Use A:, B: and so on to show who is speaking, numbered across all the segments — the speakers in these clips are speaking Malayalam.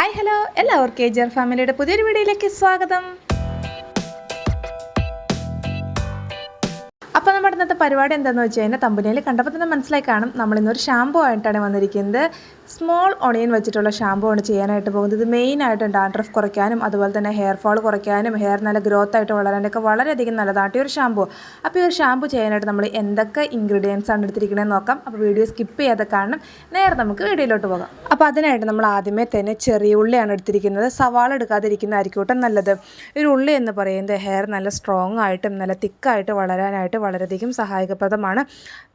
A: ഹായ് ഹലോ എല്ലാവർക്കും ഏജർ ഫാമിലിയുടെ പുതിയൊരു വീഡിയോയിലേക്ക് സ്വാഗതം. അപ്പോൾ നമ്മുടെ ഇന്നത്തെ പരിപാടി എന്താണെന്ന് വെച്ച് കഴിഞ്ഞാൽ തമ്പനിയിൽ കണ്ടപ്പോൾ തന്നെ മനസ്സിലായി. കാണും നമ്മളിന്നൊരു ഷാമ്പു ആയിട്ടാണ് വന്നിരിക്കുന്നത്. സ്മോൾ ഒണിയൻ വെച്ചിട്ടുള്ള ഷാമ്പു ആണ് ചെയ്യാനായിട്ട് പോകുന്നത്. ഇത് മെയിനായിട്ട് ഡാൻഡ്രഫ് കുറയ്ക്കാനും അതുപോലെ തന്നെ ഹെയർ ഫോൾ കുറയ്ക്കാനും ഹെയർ നല്ല ഗ്രോത്ത് ആയിട്ട് വളരാനൊക്കെ വളരെയധികം നല്ലതാണ്. ഈ ഒരു ഷാമ്പു അപ്പോൾ ഈ ഒരു ഷാമ്പു ചെയ്യാനായിട്ട് നമ്മൾ എന്തൊക്കെ ഇൻഗ്രീഡിയൻസ് ആണ് എടുത്തിരിക്കണമെന്ന് നോക്കാം. അപ്പോൾ വീഡിയോ സ്കിപ്പ് ചെയ്യാതെ കാണണം. നേരെ നമുക്ക് വീഡിയോയിലോട്ട് പോകാം. അപ്പോൾ അതിനായിട്ട് നമ്മൾ ആദ്യമേ തന്നെ ചെറിയ ഉള്ളിയാണ് എടുത്തിരിക്കുന്നത്. സവാള എടുക്കാതിരിക്കുന്നതായിരിക്കും കേട്ടോ നല്ലത്. ഒരു ഉള്ളി എന്ന് പറയുന്നത് ഹെയർ നല്ല സ്ട്രോങ് ആയിട്ടും നല്ല തിക്കായിട്ട് വളരാനായിട്ട് വളരെയധികം സഹായകപ്രദമാണ്.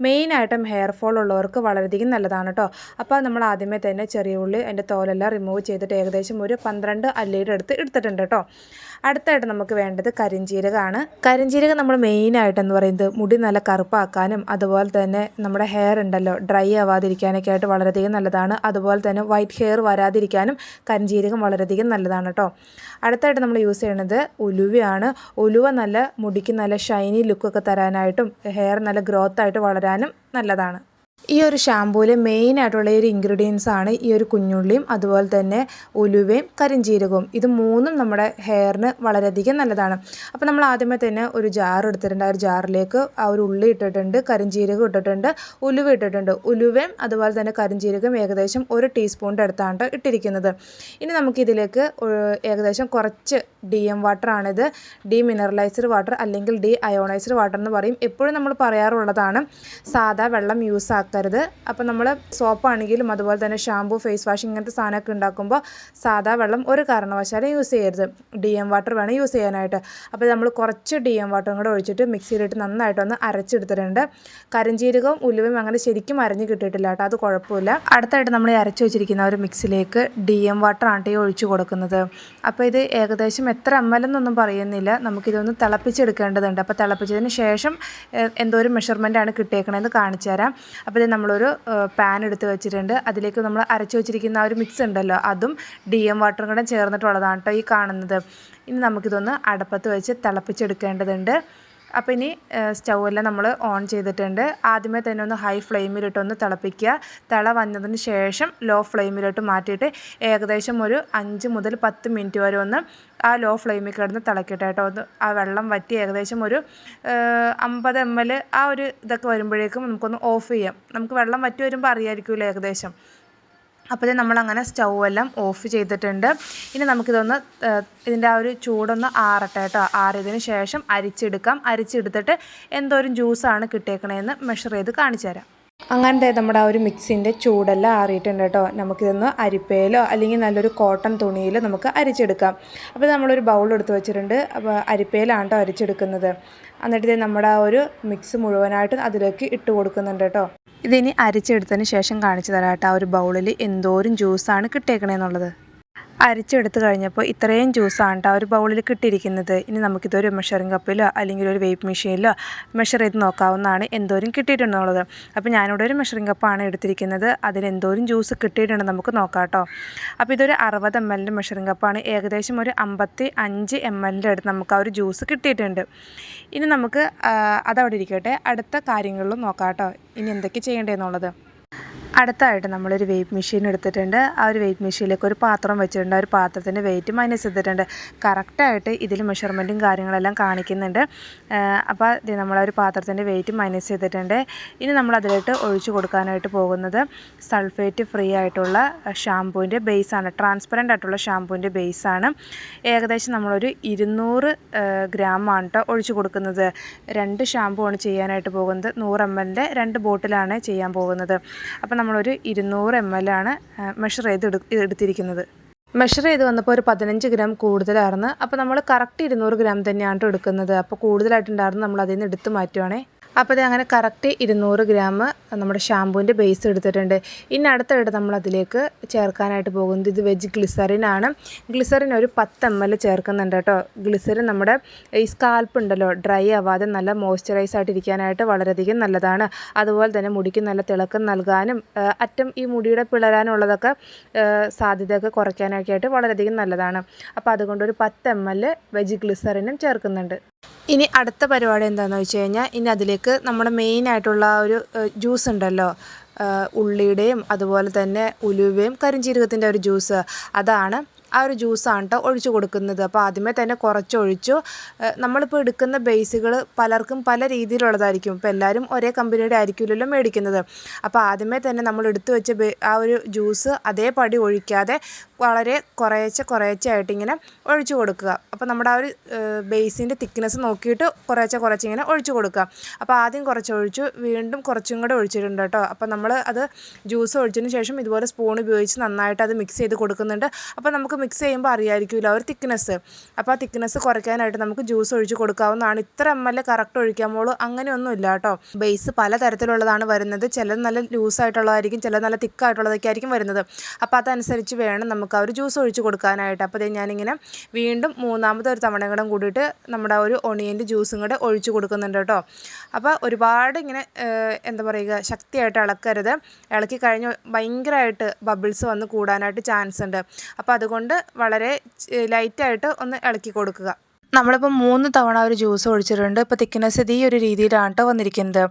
A: മെയിനായിട്ടും ഹെയർ ഫോൾ ഉള്ളവർക്ക് വളരെയധികം നല്ലതാണ് കേട്ടോ. അപ്പോൾ നമ്മൾ ആദ്യമേ തന്നെ ചെറിയ ഉള്ളി അതിന്റെ തോലെല്ലാം റിമൂവ് ചെയ്തിട്ട് ഏകദേശം ഒരു പന്ത്രണ്ട് അല്ലയുടെ അടുത്ത് എടുത്തിട്ടുണ്ട് കേട്ടോ. അടുത്തായിട്ട് നമുക്ക് വേണ്ടത് കരിഞ്ജീരകമാണ് കരിഞ്ജീരകം നമ്മൾ മെയിനായിട്ടെന്ന് പറയുന്നത് മുടി നല്ല കറുപ്പാക്കാനും അതുപോലെ തന്നെ നമ്മുടെ ഹെയർ ഉണ്ടല്ലോ ഡ്രൈ ആവാതിരിക്കാനൊക്കെ ആയിട്ട് വളരെയധികം നല്ലതാണ്. അതുപോലെ തന്നെ വൈറ്റ് ഹെയർ വരാതിരിക്കാനും കരിഞ്ജീരകം വളരെയധികം നല്ലതാണ് കേട്ടോ. അടുത്തായിട്ട് നമ്മൾ യൂസ് ചെയ്യുന്നത് ഉലുവയാണ്. ഉലുവ നല്ല മുടിക്ക് നല്ല ഷൈനി ലുക്കൊക്കെ തരാനായിട്ടും ഹെയർ നല്ല ഗ്രോത്ത് ആയിട്ട് വളരാനും നല്ലതാണ്. ഈ ഒരു ഷാമ്പൂവിൽ മെയിൻ ആയിട്ടുള്ള ഒരു ഇൻഗ്രീഡിയൻസ് ആണ് ഈ ഒരു കുഞ്ഞുള്ളിയും അതുപോലെ തന്നെ ഉലുവയും കരിഞ്ജീരകവും ഇത് മൂന്നും നമ്മുടെ ഹെയറിന് വളരെയധികം നല്ലതാണ്. അപ്പോൾ നമ്മൾ ആദ്യമേ തന്നെ ഒരു ജാർ എടുത്തിട്ടുണ്ട്. ആ ഒരു ജാറിലേക്ക് ആ ഒരു ഉള്ളി ഇട്ടിട്ടുണ്ട് കരിഞ്ജീരകം ഇട്ടിട്ടുണ്ട് ഉലുവ ഇട്ടിട്ടുണ്ട്. ഉലുവയും അതുപോലെ തന്നെ കരിഞ്ജീരകം ഏകദേശം ഒരു ടീസ്പൂണിന്റെ അടുത്താണ് ഇട്ടിരിക്കുന്നത്. ഇനി നമുക്കിതിലേക്ക് ഏകദേശം കുറച്ച് ഡി എം വാട്ടറാണിത് ഡി മിനറലൈസ്ഡ് വാട്ടർ അല്ലെങ്കിൽ ഡി അയോണൈസ്ഡ് വാട്ടർ എന്ന് പറയും. എപ്പോഴും നമ്മൾ പറയാറുള്ളതാണ് സാധാ വെള്ളം യൂസ് ആക്കരുത് അപ്പോൾ നമ്മൾ സോപ്പാണെങ്കിലും അതുപോലെ തന്നെ ഷാമ്പു ഫേസ് വാഷ് ഇങ്ങനത്തെ സാധനമൊക്കെ ഉണ്ടാക്കുമ്പോൾ സാധാ വെള്ളം ഒരു കാരണവശാലും യൂസ് ചെയ്യരുത്. ഡി എം വാട്ടർ വേണം യൂസ് ചെയ്യാനായിട്ട്. അപ്പോൾ നമ്മൾ കുറച്ച് ഡി എം വാട്ടറും കൂടെ ഒഴിച്ചിട്ട് മിക്സിയിലിട്ട് നന്നായിട്ടൊന്ന് അരച്ചെടുത്തിട്ടുണ്ട്. കരിഞ്ചീരകവും ഉലുവയും അങ്ങനെ ശരിക്കും അരഞ്ഞ് കിട്ടിയിട്ടില്ല കേട്ടോ. അത് കുഴപ്പമില്ല. അടുത്തായിട്ട് നമ്മൾ അരച്ച് വെച്ചിരിക്കുന്ന ഒരു മിക്സിലേക്ക് ഡി എം വാട്ടർ ആണ് ഈ ഒഴിച്ചു കൊടുക്കുന്നത്. അപ്പോൾ ഇത് ഏകദേശം എത്ര എം എൽ എന്നൊന്നും പറയുന്നില്ല. നമുക്കിതൊന്ന് തിളപ്പിച്ചെടുക്കേണ്ടതുണ്ട്. അപ്പോൾ തിളപ്പിച്ചതിന് ശേഷം എന്തോ ഒരു മെഷർമെന്റ് ആണ് കിട്ടിയേക്കണതെന്ന് കാണിച്ചു തരാം അപ്പോൾ ഇത് നമ്മളൊരു പാൻ എടുത്ത് വെച്ചിട്ടുണ്ട്. അതിലേക്ക് നമ്മൾ അരച്ച് വെച്ചിരിക്കുന്ന ആ ഒരു മിക്സ് ഉണ്ടല്ലോ അതും ഡി എം വാട്ടറും കൂടെ ചേർന്നിട്ടുള്ളതാണ് കേട്ടോ ഈ കാണുന്നത്. ഇനി നമുക്കിതൊന്ന് അടപ്പത്ത് വെച്ച് തിളപ്പിച്ചെടുക്കേണ്ടതുണ്ട്. അപ്പോൾ ഇനി സ്റ്റൗവെല്ലാം നമ്മൾ ഓൺ ചെയ്തിട്ടുണ്ട്. ആദ്യമേ തന്നെ ഒന്ന് ഹൈ ഫ്ലെയിമിലിട്ടൊന്ന് തിളപ്പിക്കുക. തിള വന്നതിന് ശേഷം ലോ ഫ്ലെയിമിലോട്ട് മാറ്റിയിട്ട് ഏകദേശം ഒരു അഞ്ച് മുതൽ പത്ത് മിനിറ്റ് വരെ ഒന്ന് ആ ലോ ഫ്ലെയിമിൽ കിടന്ന് തിളക്കട്ടെ കേട്ടോ. ഒന്ന് ആ വെള്ളം വറ്റി ഏകദേശം ഒരു അമ്പത് എം എൽ ആ ഒരു ഇതൊക്കെ വരുമ്പോഴേക്കും നമുക്കൊന്ന് ഓഫ് ചെയ്യാം. നമുക്ക് വെള്ളം വറ്റി വരുമ്പോൾ അറിയാമായിരിക്കുമല്ലോ ഏകദേശം. അപ്പോൾ നമ്മളങ്ങനെ സ്റ്റൗ എല്ലാം ഓഫ് ചെയ്തിട്ടുണ്ട്. ഇനി നമുക്കിതൊന്ന് ഇതിന്റെ ആ ഒരു ചൂടൊന്ന് ആറട്ടെ കേട്ടോ. ആറിയതിന് ശേഷം അരിച്ചെടുക്കാം. അരിച്ചെടുത്തിട്ട് എന്തോരം ജ്യൂസാണ് കിട്ടിയേക്കണതെന്ന് മെഷർ ചെയ്ത് കാണിച്ചു തരാം അങ്ങനത്തെ നമ്മുടെ ആ ഒരു മിക്സിന്റെ ചൂടെല്ലാം ആറിയിട്ടുണ്ട് കേട്ടോ. നമുക്കിതൊന്ന് അരിപ്പയിലോ അല്ലെങ്കിൽ നല്ലൊരു കോട്ടൺ തുണിയിൽ നമുക്ക് അരിച്ചെടുക്കാം. അപ്പോൾ നമ്മളൊരു ബൗൾ എടുത്ത് വെച്ചിട്ടുണ്ട്. അപ്പോൾ അരിപ്പയിലാണ് കേട്ടോ അരിച്ചെടുക്കുന്നത്. എന്നിട്ട് ഇത് നമ്മുടെ ആ ഒരു മിക്സ് മുഴുവനായിട്ട് അതിലേക്ക് ഇട്ട് കൊടുക്കുന്നുണ്ട് കേട്ടോ. ഇതിനി അരിച്ചെടുത്തതിന് ശേഷം കാണിച്ചു തരാം കേട്ടോ ആ ഒരു ബൗളിൽ എന്തോരം ജ്യൂസാണ് കിട്ടിയേക്കണേന്നുള്ളത് അരിച്ചെടുത്ത് കഴിഞ്ഞപ്പോൾ ഇത്രയും ജ്യൂസാണ് കേട്ടോ ഒരു ബൗളിൽ കിട്ടിയിരിക്കുന്നത്. ഇനി നമുക്കിതൊരു മെഷറിംഗ് കപ്പിലോ അല്ലെങ്കിൽ ഒരു വെയ്പ്പ് മെഷീനിലോ മെഷർ ചെയ്ത് നോക്കാവുന്നതാണ് എന്തോരം കിട്ടിയിട്ടുണ്ടെന്നുള്ളത്. അപ്പോൾ ഞാനിവിടെ ഒരു മെഷറിംഗ് കപ്പാണ് എടുത്തിരിക്കുന്നത്. അതിൽ എന്തോരം ജ്യൂസ് കിട്ടിയിട്ടുണ്ട് നമുക്ക് നോക്കാം കേട്ടോ അപ്പോൾ ഇതൊരു അറുപത് എം എല്ലിന്റെ മെഷറിംഗ് കപ്പാണ് ഏകദേശം ഒരു അമ്പത്തി അഞ്ച് എം എല്ലിന്റെ അടുത്ത് നമുക്ക് ആ ഒരു ജ്യൂസ് കിട്ടിയിട്ടുണ്ട്. ഇനി നമുക്ക് അതവിടെ ഇരിക്കട്ടെ. അടുത്ത കാര്യങ്ങളിലും നോക്കാം കേട്ടോ ഇനി എന്തൊക്കെ ചെയ്യേണ്ടതെന്നുള്ളത്. അടുത്തായിട്ട് നമ്മളൊരു വെയ്റ്റ് മെഷീൻ എടുത്തിട്ടുണ്ട്. ആ ഒരു വെയ്റ്റ് മെഷീനിലേക്ക് ഒരു പാത്രം വെച്ചിട്ടുണ്ട്. ആ ഒരു പാത്രത്തിന്റെ വെയിറ്റ് മൈനസ് ചെയ്തിട്ടുണ്ട്. കറക്റ്റായിട്ട് ഇതിൽ മെഷർമെന്റും കാര്യങ്ങളെല്ലാം കാണിക്കുന്നുണ്ട്. അപ്പോൾ നമ്മൾ ആ ഒരു പാത്രത്തിന്റെ വെയിറ്റ് മൈനസ് ചെയ്തിട്ടുണ്ട്. ഇനി നമ്മൾ അതിലോട്ട് ഒഴിച്ചു കൊടുക്കാനായിട്ട് പോകുന്നത് സൾഫേറ്റ് ഫ്രീ ആയിട്ടുള്ള ഷാമ്പൂവിന്റെ ബേസാണ് ട്രാൻസ്പെറന്റ് ആയിട്ടുള്ള ഷാമ്പൂവിന്റെ ബേസാണ് ഏകദേശം നമ്മളൊരു ഇരുന്നൂറ് ഗ്രാമാണ് കേട്ടോ ഒഴിച്ചു കൊടുക്കുന്നത്. രണ്ട് ഷാമ്പൂ ആണ് ചെയ്യാനായിട്ട് പോകുന്നത്. നൂറ് എം എല്ലിന്റെ രണ്ട് ബോട്ടിലാണ് ചെയ്യാൻ പോകുന്നത്. അപ്പോൾ നമ്മളൊരു ഇരുന്നൂറ് എം എൽ ആണ് മെഷർ ചെയ്ത് എടുത്തിരിക്കുന്നത്. മെഷർ ചെയ്ത് വന്നപ്പോൾ ഒരു പതിനഞ്ച് ഗ്രാം കൂടുതലായിരുന്നു. അപ്പോൾ നമ്മൾ കറക്റ്റ് ഇരുന്നൂറ് ഗ്രാം തന്നെയാണ് എടുക്കുന്നത്. അപ്പോൾ കൂടുതലായിട്ടുണ്ടായിരുന്നു നമ്മൾ അതിൽ നിന്ന് എടുത്ത് മാറ്റുവാണേ. അപ്പോൾ ഇത് അങ്ങനെ കറക്റ്റ് ഇരുന്നൂറ് ഗ്രാം നമ്മുടെ ഷാമ്പൂവിന്റെ ബേസ് എടുത്തിട്ടുണ്ട്. ഇനി അടുത്തായിട്ട് നമ്മൾ അതിലേക്ക് ചേർക്കാനായിട്ട് പോകുന്നത് ഇത് വെജ് ഗ്ലിസറിനാണ് ഗ്ലിസറിൻ ഒരു പത്ത് എം എൽ ചേർക്കുന്നുണ്ട് കേട്ടോ. ഗ്ലിസറിൻ നമ്മുടെ ഈ സ്കാൽപ്പ് ഉണ്ടല്ലോ ഡ്രൈ ആവാതെ നല്ല മോയ്സ്ചറൈസ് ആയിട്ടിരിക്കാനായിട്ട് വളരെയധികം നല്ലതാണ്. അതുപോലെ തന്നെ മുടിക്ക് നല്ല തിളക്കം നൽകാനും അറ്റം ഈ മുടിയുടെ പിളരാനുള്ളതൊക്കെ സാധ്യതയൊക്കെ കുറയ്ക്കാനൊക്കെ ആയിട്ട് വളരെയധികം നല്ലതാണ്. അപ്പോൾ അതുകൊണ്ട് ഒരു പത്ത് എം എൽ വെജ് ഗ്ലിസറിനും ചേർക്കുന്നുണ്ട്. ഇനി അടുത്ത പരിപാടി എന്താണെന്ന് വെച്ച് കഴിഞ്ഞാൽ ഇനി അതിലേക്ക് നമ്മുടെ മെയിൻ ആയിട്ടുള്ള ഒരു ജ്യൂസ് ഉണ്ടല്ലോ. ഉള്ളിയുടെയും അതുപോലെ തന്നെ ഉലുവയും കരിഞ്ജീരകത്തിന്റെ ഒരു ജ്യൂസ് അതാണ് ആ ഒരു ജ്യൂസാണ് കേട്ടോ ഒഴിച്ചു കൊടുക്കുന്നത്. അപ്പോൾ ആദ്യമേ തന്നെ കുറച്ചൊഴിച്ചു. നമ്മളിപ്പോൾ എടുക്കുന്ന ബേസുകൾ പലർക്കും പല രീതിയിലുള്ളതായിരിക്കും. ഇപ്പോൾ എല്ലാവരും ഒരേ കമ്പനിയുടെ ആയിരിക്കില്ലല്ലോ മേടിക്കുന്നത്. അപ്പോൾ ആദ്യമേ തന്നെ നമ്മൾ എടുത്തു വെച്ച ആ ഒരു ജ്യൂസ് അതേപടി ഒഴിക്കാതെ വളരെ കുറേശ്ശെ ആയിട്ട് ഇങ്ങനെ ഒഴിച്ചു കൊടുക്കുക. അപ്പോൾ നമ്മുടെ ആ ഒരു ബേസിന്റെ തിക്നെസ് നോക്കിയിട്ട് കുറച്ച് ഇങ്ങനെ ഒഴിച്ചു കൊടുക്കുക. അപ്പോൾ ആദ്യം കുറച്ച് ഒഴിച്ചു വീണ്ടും കുറച്ചും കൂടെ ഒഴിച്ചിട്ടുണ്ട് കേട്ടോ അപ്പോൾ നമ്മൾ അത് ജ്യൂസ് ഒഴിച്ചതിന് ശേഷം ഇതുപോലെ സ്പൂൺ ഉപയോഗിച്ച് നന്നായിട്ട് അത് മിക്സ് ചെയ്ത് കൊടുക്കുന്നുണ്ട്. അപ്പോൾ നമുക്ക് മിക്സ് ചെയ്യുമ്പോൾ അറിയാമായിരിക്കില്ല അവർ തിക്നെസ് അപ്പോൾ ആ തിക്നെസ് കുറയ്ക്കാനായിട്ട് നമുക്ക് ജ്യൂസ് ഒഴിച്ച് കൊടുക്കാവുന്നതാണ്. ഇത്ര എം എൽ കറക്റ്റ് ഒഴിക്കാമോളൂ അങ്ങനെയൊന്നും ഇല്ല കേട്ടോ. ബേസ് പല തരത്തിലുള്ളതാണ് വരുന്നത്. ചിലത് നല്ല ലൂസായിട്ടുള്ളതായിരിക്കും ചിലത് നല്ല തിക്കായിട്ടുള്ളതൊക്കെ ആയിരിക്കും വരുന്നത്. അപ്പോൾ അതനുസരിച്ച് വേണം നമുക്ക് ആ ഒരു ജ്യൂസ് ഒഴിച്ച് കൊടുക്കാനായിട്ട്. അപ്പോൾ ഞാനിങ്ങനെ വീണ്ടും മൂന്നാമത്തെ ഒരു തവണ കൂടെ കൂടിയിട്ട് നമ്മുടെ ഒരു ഒണിയന്റെ ജ്യൂസും കൂടെ ഒഴിച്ച് കൊടുക്കുന്നുണ്ട് കേട്ടോ. അപ്പോൾ ഒരുപാട് ഇങ്ങനെ എന്താ പറയുക ശക്തിയായിട്ട് ഇളക്കരുത്. ഇളക്കി കഴിഞ്ഞ് ഭയങ്കരമായിട്ട് ബബിൾസ് വന്ന് കൂടാനായിട്ട് ചാൻസ് ഉണ്ട്. അപ്പോൾ അതുകൊണ്ട് വളരെ ലൈറ്റായിട്ട് ഒന്ന് ഇളക്കി കൊടുക്കുക. നമ്മളിപ്പോൾ മൂന്ന് തവണ ഒരു ജ്യൂസ് ഒഴിച്ചിട്ടുണ്ട്. ഇപ്പോൾ തിക്നെസ് ഇത് ഈ ഒരു രീതിയിലാണ് കേട്ടോ വന്നിരിക്കുന്നത്.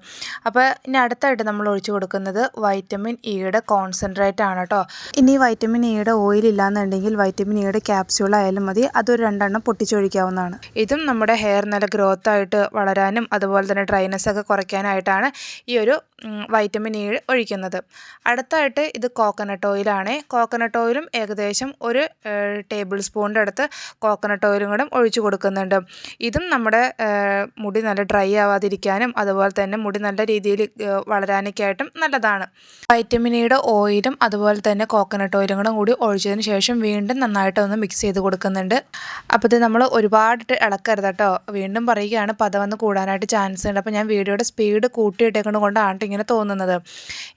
A: അപ്പോൾ ഇനി അടുത്തായിട്ട് നമ്മൾ ഒഴിച്ചു കൊടുക്കുന്നത് വൈറ്റമിൻ ഇയുടെ കോൺസെൻട്രേറ്റ് ആണ് കേട്ടോ ഇനി വൈറ്റമിൻ ഇയുടെ ഓയിൽ ഇല്ലാന്നുണ്ടെങ്കിൽ വൈറ്റമിൻ ഇയുടെ ക്യാപ്സ്യൂൾ ആയാലും മതി. അതൊരു രണ്ടെണ്ണം പൊട്ടിച്ചൊഴിക്കാവുന്നതാണ്. ഇതും നമ്മുടെ ഹെയർ നല്ല ഗ്രോത്ത് ആയിട്ട് വളരാനും അതുപോലെ തന്നെ ഡ്രൈനസ് ഒക്കെ കുറയ്ക്കാനായിട്ടാണ് ഈ ഒരു വൈറ്റമിൻ ഇ ഒഴിക്കുന്നത്. അടുത്തായിട്ട് ഇത് കോക്കനട്ട് ഓയിലാണ് കോക്കനട്ട് ഓയിലും ഏകദേശം ഒരു ടേബിൾ സ്പൂണിന്റെ അടുത്ത് കോക്കനട്ട് ഓയിലും കൂടെ ഒഴിച്ചു കൊടുക്കുന്നുണ്ട്. ഇതും നമ്മുടെ മുടി നല്ല ഡ്രൈ ആവാതിരിക്കാനും അതുപോലെ തന്നെ മുടി നല്ല രീതിയിൽ വളരാനൊക്കെ ആയിട്ടും നല്ലതാണ്. വൈറ്റമിൻ ഇയുടെ ഓയിലും അതുപോലെ തന്നെ കോക്കനട്ട് ഓയിലും കൂടെ കൂടി ഒഴിച്ചതിന് ശേഷം വീണ്ടും നന്നായിട്ട് ഒന്ന് മിക്സ് ചെയ്ത് കൊടുക്കുന്നുണ്ട്. അപ്പോൾ ഇത് നമ്മൾ ഒരുപാട് ഇളക്കരുത് കേട്ടോ. വീണ്ടും പറയുകയാണ് പതവന്ന് കൂടാനായിട്ട് ചാൻസ് ഉണ്ട്. അപ്പോൾ ഞാൻ വീഡിയോയുടെ സ്പീഡ് കൂട്ടിയിട്ടേക്കുന്നത് കൊണ്ടാണ് ഇങ്ങനെ തോന്നുന്നത്.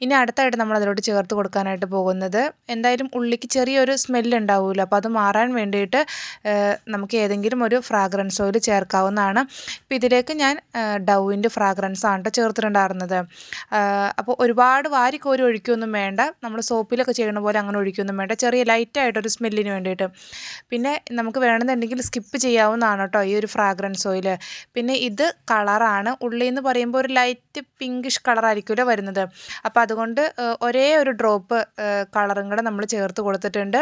A: ഇനി അടുത്തായിട്ട് നമ്മൾ അതിലോട്ട് ചേർത്ത് കൊടുക്കാനായിട്ട് പോകുന്നത് എന്തായാലും ഉള്ളിക്ക് ചെറിയൊരു സ്മെല്ല് ഉണ്ടാവുമല്ലോ അപ്പോൾ അത് മാറാൻ വേണ്ടിയിട്ട് നമുക്ക് ഏതെങ്കിലും ഒരു ഫ്രാഗ്രൻസ് ഓയിൽ ചേർക്കാവുന്നതാണ്. അപ്പോൾ ഇതിലേക്ക് ഞാൻ ഡൗവിന്റെ ഫ്രാഗ്രൻസ് ആണ് കേട്ടോ ചേർത്തിട്ടുണ്ടായിരുന്നത്. അപ്പോൾ ഒരുപാട് വാരിക്കോരി ഒഴിക്കൊന്നും വേണ്ട. നമ്മൾ സോപ്പിലൊക്കെ ചെയ്യുന്ന പോലെ അങ്ങനെ ഒഴിക്കൊന്നും വേണ്ട. ചെറിയ ലൈറ്റായിട്ടൊരു സ്മെല്ലിന് വേണ്ടിയിട്ട്. പിന്നെ നമുക്ക് വേണമെന്നുണ്ടെങ്കിൽ സ്കിപ്പ് ചെയ്യാവുന്നതാണ് കേട്ടോ ഈ ഒരു ഫ്രാഗ്രൻസ് ഓയിൽ പിന്നെ ഇത് കളറാണ് ഉള്ളി എന്ന് പറയുമ്പോൾ ഒരു ലൈറ്റ് പിങ്കിഷ് കളറായിരിക്കുമല്ലോ വരുന്നത്. അപ്പോൾ അതുകൊണ്ട് ഒരേ ഒരു ഡ്രോപ്പ് കളറും കൂടെ നമ്മൾ ചേർത്ത് കൊടുത്തിട്ടുണ്ട്.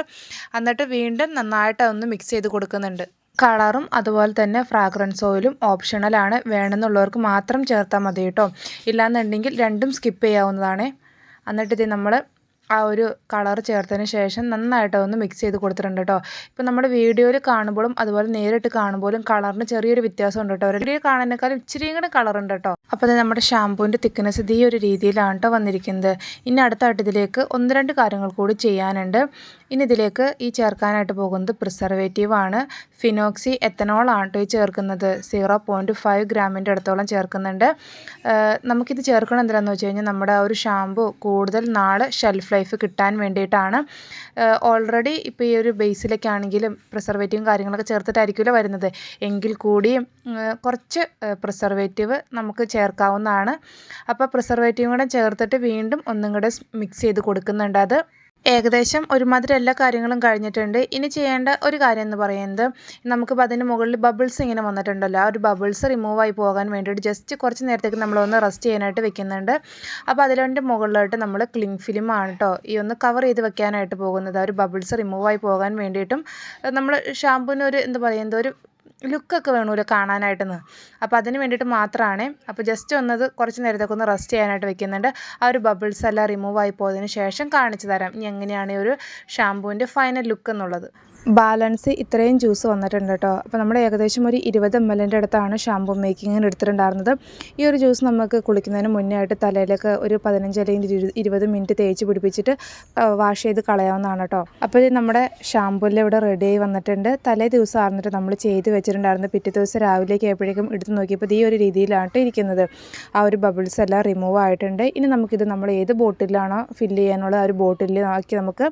A: എന്നിട്ട് വീണ്ടും നന്നായിട്ട് അതൊന്ന് മിക്സ് ചെയ്ത് കൊടുക്കുന്നുണ്ട്. കളറും അതുപോലെ തന്നെ ഫ്രാഗ്രൻസ് ഓയിലും ഓപ്ഷണലാണ് വേണമെന്നുള്ളവർക്ക് മാത്രം ചേർത്താൽ മതി കേട്ടോ. ഇല്ലാന്നുണ്ടെങ്കിൽ രണ്ടും സ്കിപ്പ് ചെയ്യാവുന്നതാണ്. എന്നിട്ട് ഇത് നമ്മൾ ആ ഒരു കളർ ചേർത്തതിന് ശേഷം നന്നായിട്ട് ഒന്ന് മിക്സ് ചെയ്ത് കൊടുത്തിട്ടുണ്ട് കേട്ടോ ഇപ്പം നമ്മുടെ വീഡിയോയിൽ കാണുമ്പോഴും അതുപോലെ നേരിട്ട് കാണുമ്പോഴും കളറിന് ചെറിയൊരു വ്യത്യാസം ഉണ്ട് കേട്ടോ വീഡിയോ കാണുന്നതിനേക്കാളും ഇച്ചിരിയും കൂടെ കളർ ഉണ്ട് കേട്ടോ അപ്പോൾ അത് നമ്മുടെ ഷാമ്പൂവിന്റെ തിക്നെസ് ഇത് ഈ ഒരു രീതിയിലാണ് കേട്ടോ വന്നിരിക്കുന്നത്. ഇനി അടുത്തായിട്ട് ഇതിലേക്ക് ഒന്ന് രണ്ട് കാര്യങ്ങൾ കൂടി ചെയ്യാനുണ്ട്. ഇനി ഇതിലേക്ക് ഈ ചേർക്കാനായിട്ട് പോകുന്നത് പ്രിസർവേറ്റീവ് ആണ്. ഫിനോക്സി എത്തനോൾ ആണ് കേട്ടോ ഈ ചേർക്കുന്നത്. സീറോ പോയിന്റ് ഫൈവ് ഗ്രാമിന്റെ അടുത്തോളം ചേർക്കുന്നുണ്ട്. നമുക്കിത് ചേർക്കണം എന്തിനാന്ന് വെച്ച് കഴിഞ്ഞാൽ നമ്മുടെ ആ ഒരു ഷാമ്പു കൂടുതൽ നാൾ ഷെൽഫ് ലൈഫ് കിട്ടാൻ വേണ്ടിയിട്ടാണ്. ഓൾറെഡി ഇപ്പോൾ ഈ ഒരു ബേസിലൊക്കെ ആണെങ്കിലും പ്രിസർവേറ്റീവും കാര്യങ്ങളൊക്കെ ചേർത്തിട്ടായിരിക്കുമല്ലോ വരുന്നത്. എങ്കിൽ കൂടിയും കുറച്ച് പ്രിസർവേറ്റീവ് നമുക്ക് ചേർക്കാവുന്നതാണ്. അപ്പോൾ പ്രിസർവേറ്റീവും കൂടെ ചേർത്തിട്ട് വീണ്ടും ഒന്നും കൂടെ മിക്സ് ചെയ്ത് കൊടുക്കുന്നുണ്ട് അത്. ഏകദേശം ഒരുമാതിരി എല്ലാ കാര്യങ്ങളും കഴിഞ്ഞിട്ടുണ്ട്. ഇനി ചെയ്യേണ്ട ഒരു കാര്യം എന്ന് പറയുന്നത് നമുക്കിപ്പോൾ അതിന് മുകളിൽ ബബിൾസ് ഇങ്ങനെ വന്നിട്ടുണ്ടല്ലോ. ആ ഒരു ബബിൾസ് റിമൂവ് ആയി പോകാൻ വേണ്ടിയിട്ട് ജസ്റ്റ് കുറച്ച് നേരത്തേക്ക് നമ്മളൊന്ന് റെസ്റ്റ് ചെയ്യാനായിട്ട് വെക്കുന്നുണ്ട്. അപ്പോൾ അതിന്റെ മുകളിലായിട്ട് നമ്മൾ ക്ലിങ് ഫിലിമാണ് കേട്ടോ ഈ ഒന്ന് കവർ ചെയ്ത് വെക്കാനായിട്ട് പോകുന്നത്. ആ ഒരു ബബിൾസ് റിമൂവ് ആയി പോകാൻ വേണ്ടിയിട്ടും നമ്മൾ ഷാമ്പൂവിന് ഒരു എന്താ പറയുന്നത് ഒരു ലുക്കൊക്കെ വേണമല്ലോ കാണാനായിട്ടെന്ന് അപ്പോൾ അതിന് വേണ്ടിയിട്ട് മാത്രമാണ്. അപ്പോൾ ജസ്റ്റ് ഒന്നത് കുറച്ച് നേരത്തേക്ക് ഒന്ന് റെസ്റ്റ് ചെയ്യാനായിട്ട് വെക്കുന്നുണ്ട്. ആ ഒരു ബബിൾസ് എല്ലാം റിമൂവ് ആയി പോയതിന് ശേഷം കാണിച്ചു തരാം ഇനി എങ്ങനെയാണ് ഈ ഒരു ഷാമ്പൂവിന്റെ ഫൈനൽ ലുക്ക് എന്നുള്ളത്. ബാലൻസ് ഇത്രയും ജ്യൂസ് വന്നിട്ടുണ്ട് കേട്ടോ. അപ്പോൾ നമ്മൾ ഏകദേശം ഒരു ഇരുപത് എം എല്ലിന്റെ അടുത്താണ് ഷാമ്പൂ മേക്കിങ്ങിന് എടുത്തിട്ടുണ്ടായിരുന്നത്. ഈ ഒരു ജ്യൂസ് നമുക്ക് കുളിക്കുന്നതിന് മുന്നേ ആയിട്ട് തലയിലൊക്കെ ഒരു പതിനഞ്ച് അല്ലെങ്കിൽ ഇരു- ഇരുപത് മിനിറ്റ് തേച്ച് പിടിപ്പിച്ചിട്ട് വാഷ് ചെയ്ത് കളയാവുന്നതാണ് കേട്ടോ. അപ്പോൾ ഇത് നമ്മുടെ ഷാമ്പൂവിൽ ഇവിടെ റെഡി ആയി വന്നിട്ടുണ്ട്. തലേ ദിവസം ആർന്നിട്ട് നമ്മൾ ചെയ്ത് വെച്ചിട്ടുണ്ടായിരുന്നു പിറ്റേ ദിവസം രാവിലേക്ക് ആയപ്പോഴേക്കും എടുത്ത് നോക്കിയപ്പോൾ ഈ ഒരു രീതിയിലാണ് ഇരിക്കുന്നത്. ആ ഒരു ബബിൾസ് എല്ലാം റിമൂവ് ആയിട്ടുണ്ട്. ഇനി നമുക്കിത് നമ്മൾ ഏത് ബോട്ടിലാണോ ഫില്ല് ചെയ്യാനുള്ള ആ ഒരു ബോട്ടിൽ ആക്കി നമുക്ക്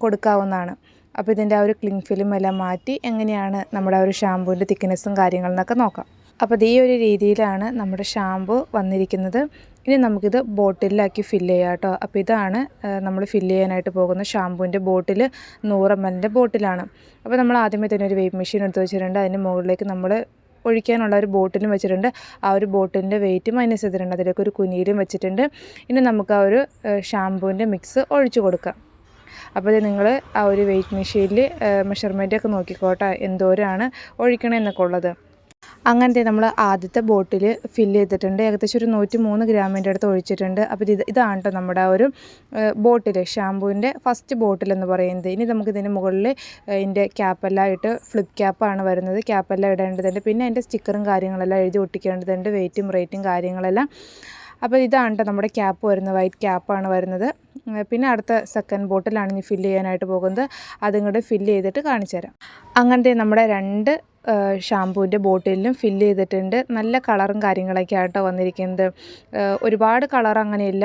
A: കൊടുക്കാവുന്നതാണ്. അപ്പോൾ ഇതിന്റെ ആ ഒരു ക്ലിങ് ഫിലിം എല്ലാം മാറ്റി എങ്ങനെയാണ് നമ്മുടെ ആ ഒരു ഷാമ്പൂവിന്റെ തിക്നെസ്സും കാര്യങ്ങളെന്നൊക്കെ നോക്കാം. അപ്പോൾ അത് ഈ ഒരു രീതിയിലാണ് നമ്മുടെ ഷാമ്പു വന്നിരിക്കുന്നത്. ഇനി നമുക്കിത് ബോട്ടിലാക്കി ഫില്ല് ചെയ്യാം കേട്ടോ. അപ്പോൾ ഇതാണ് നമ്മൾ ഫില്ല് ചെയ്യാനായിട്ട് പോകുന്ന ഷാമ്പൂവിന്റെ ബോട്ടിൽ നൂറ് എം എല്ലിന്റെ ബോട്ടിലാണ്. അപ്പോൾ നമ്മൾ ആദ്യമേ തന്നെ ഒരു വെയ്പ്പ് മെഷീൻ എടുത്ത് വെച്ചിട്ടുണ്ട്. അതിന് മുകളിലേക്ക് നമ്മൾ ഒഴിക്കാനുള്ള ഒരു ബോട്ടിലും വെച്ചിട്ടുണ്ട്. ആ ഒരു ബോട്ടിലിന്റെ വെയിറ്റ് മൈനസ് ചെയ്തിട്ടുണ്ട്. അതിലേക്ക് ഒരു കുനിയിലും വെച്ചിട്ടുണ്ട്. ഇനി നമുക്ക് ആ ഒരു ഷാമ്പൂവിന്റെ മിക്സ് ഒഴിച്ചു കൊടുക്കാം. അപ്പോൾ നിങ്ങൾ ആ ഒരു വെയിറ്റ് മെഷീനിൽ മെഷർമെന്റ് ഒക്കെ നോക്കിക്കോട്ടെ എന്തോരാണ് ഒഴിക്കണമെന്നൊക്കെ ഉള്ളത്. അങ്ങനത്തെ നമ്മൾ ആദ്യത്തെ ബോട്ടിൽ ഫില്ല് ചെയ്തിട്ടുണ്ട്. ഏകദേശം ഒരു നൂറ്റി മൂന്ന് ഗ്രാമിന്റെ അടുത്ത് ഒഴിച്ചിട്ടുണ്ട്. അപ്പോൾ ഇത് ഇതാണ് കേട്ടോ നമ്മുടെ ആ ഒരു ബോട്ടിൽ ഷാമ്പൂവിന്റെ ഫസ്റ്റ് ബോട്ടിൽ എന്ന് പറയുന്നത്. ഇനി നമുക്ക് ഇതിന് മുകളിൽ ഇതിന്റെ ക്യാപ്പെല്ലാം ഇട്ട് ഫ്ലിപ്പ് ക്യാപ്പാണ് വരുന്നത്. ക്യാപ്പെല്ലാം ഇടേണ്ടതുണ്ട്. പിന്നെ അതിന്റെ സ്റ്റിക്കറും കാര്യങ്ങളെല്ലാം എഴുതി ഒട്ടിക്കേണ്ടതുണ്ട്. വെയിറ്റും റേറ്റും കാര്യങ്ങളെല്ലാം. അപ്പോൾ ഇതാണ് നമ്മുടെ ക്യാപ്പ് വരുന്നത്. വൈറ്റ് ക്യാപ്പാണ് വരുന്നത്. പിന്നെ അടുത്ത സെക്കൻഡ് ബോട്ടിലാണ് ഇനി ഫില്ല് ചെയ്യാനായിട്ട് പോകുന്നത്. അതും കൂടെ ഫില്ല് ചെയ്തിട്ട് കാണിച്ചു തരാം അങ്ങനത്തെ നമ്മുടെ രണ്ട് ഷാമ്പൂവിന്റെ ബോട്ടിലും ഫില്ല് ചെയ്തിട്ടുണ്ട്. നല്ല കളറും കാര്യങ്ങളൊക്കെ ആട്ടോ വന്നിരിക്കുന്നത് ഒരുപാട് കളർ അങ്ങനെയില്ല.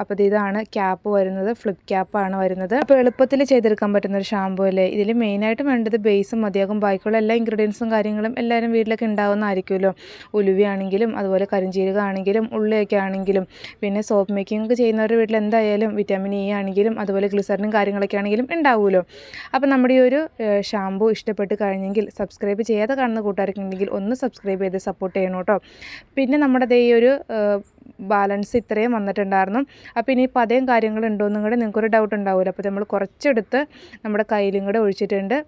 A: അപ്പോൾ ഇതാണ് ക്യാപ്പ് വരുന്നത്. ഫ്ലിപ്പ് ക്യാപ്പാണ് വരുന്നത്. അപ്പോൾ എളുപ്പത്തിൽ ചെയ്തെടുക്കാൻ പറ്റുന്ന ഒരു ഷാമ്പൂ അല്ലേ? ഇതിൽ മെയിനായിട്ട് വേണ്ടത് ബേസും മതിയാകും. ബാക്കിയുള്ള എല്ലാ ഇൻഗ്രീഡിയൻസും കാര്യങ്ങളും എല്ലാവരും വീട്ടിലൊക്കെ ഉണ്ടാവുന്നതായിരിക്കുമല്ലോ. ഉലുവയാണെങ്കിലും അതുപോലെ കരിഞ്ചീരക ആണെങ്കിലും ഉള്ളിയൊക്കെ ആണെങ്കിലും പിന്നെ സോപ്പ് മേക്കിംഗ് ഒക്കെ ചെയ്യുന്നവരുടെ വീട്ടിൽ എന്തായാലും വിറ്റാമിൻ ഇ ആണെങ്കിലും അതുപോലെ ഗ്ലിസറിനും കാര്യങ്ങളൊക്കെ ആണെങ്കിലും ഉണ്ടാവുമല്ലോ. അപ്പോൾ നമ്മുടെ ഈ ഒരു ഷാമ്പൂ ഇഷ്ടപ്പെട്ട് കഴിഞ്ഞെങ്കിൽ ഉണ്ടെങ്കിൽ സബ്സ്ക്രൈബ് ചെയ്യാതെ കാണുന്ന കൂട്ടുകാരൊക്കെ ഉണ്ടെങ്കിൽ ഒന്ന് സബ്സ്ക്രൈബ് ചെയ്ത് സപ്പോർട്ട് ചെയ്യണം കേട്ടോ. പിന്നെ നമ്മുടെ ഈ ഒരു ബാലൻസ് ഇത്രയും വന്നിട്ടുണ്ടായിരുന്നു. അപ്പോൾ ഇനി പതയും കാര്യങ്ങളുണ്ടോ എന്നും കൂടെ നിങ്ങൾക്കൊരു ഡൗട്ട് ഉണ്ടാവില്ല അപ്പോൾ നമ്മൾ കുറച്ചെടുത്ത് നമ്മുടെ കയ്യിലും കൂടെ ഒഴിച്ചിട്ടുണ്ട്.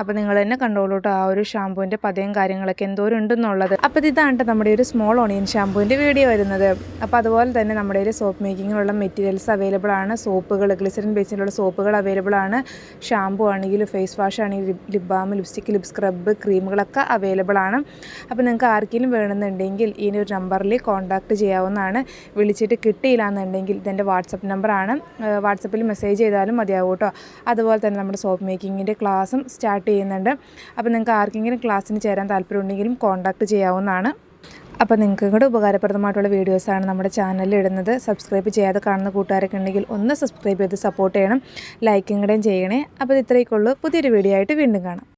A: അപ്പോൾ നിങ്ങൾ തന്നെ കണ്ടോളൂ കേട്ടോ ആ ഒരു ഷാമ്പുവിന്റെ പതയും കാര്യങ്ങളൊക്കെ എന്തോരം ഉണ്ടെന്നുള്ളത് അപ്പോൾ ഇതാണ് നമ്മുടെ ഒരു സ്മോൾ ഓണിയൻ ഷാമ്പുവിന്റെ വീഡിയോ വരുന്നത്. അപ്പോൾ അതുപോലെ തന്നെ നമ്മുടെ ഒരു സോപ്പ് മേക്കിങ്ങിനുള്ള മെറ്റീരിയൽസ് അവൈലബിൾ ആണ്. സോപ്പുകൾ ഗ്ലിസറിൻ ബേസിലുള്ള സോപ്പുകൾ അവൈലബിൾ ആണ്. ഷാമ്പൂ ആണെങ്കിലും ഫേസ് വാഷ് ആണെങ്കിലും lip balm lipstick lip scrub ക്രീമുകളൊക്കെ available ആണ്. അപ്പോൾ നിങ്ങൾക്ക് ആർക്കെങ്കിലും വേണമെന്നുണ്ടെങ്കിൽ ഈ ഒരു നമ്പറിൽ കോൺടാക്റ്റ് ചെയ്യാവുന്നതാണ്. വിളിച്ചിട്ട് കിട്ടിയില്ല എന്നുണ്ടെങ്കിൽ ഇതെന്റെ വാട്സപ്പ് നമ്പറാണ് വാട്സപ്പിൽ മെസ്സേജ് ചെയ്താലും മതിയാവും കേട്ടോ. അതുപോലെ തന്നെ നമ്മുടെ സോപ്പ് മേക്കിങ്ങിന്റെ ക്ലാസ്സും സ്റ്റാർട്ട് ചെയ്യുന്നുണ്ട്. അപ്പോൾ നിങ്ങൾക്ക് ആർക്കെങ്കിലും ക്ലാസ്സിന് ചേരാൻ താല്പര്യമുണ്ടെങ്കിലും കോൺടാക്റ്റ് ചെയ്യാവുന്നതാണ്. അപ്പോൾ നിങ്ങൾക്ക് കൂടെ ഉപകാരപ്രദമായിട്ടുള്ള വീഡിയോസാണ് നമ്മുടെ ചാനലിൽ ഇടുന്നത്. സബ്സ്ക്രൈബ് ചെയ്യാതെ കാണുന്ന കൂട്ടുകാരൊക്കെ ഉണ്ടെങ്കിൽ ഒന്ന് സബ്സ്ക്രൈബ് ചെയ്ത് സപ്പോർട്ട് ചെയ്യണം. ലൈക്കും കൂടെയും ചെയ്യണേ. അപ്പോൾ ഇത്രയൊക്കെ ഉള്ളൂ. പുതിയൊരു വീഡിയോ ആയിട്ട് വീണ്ടും കാണാം.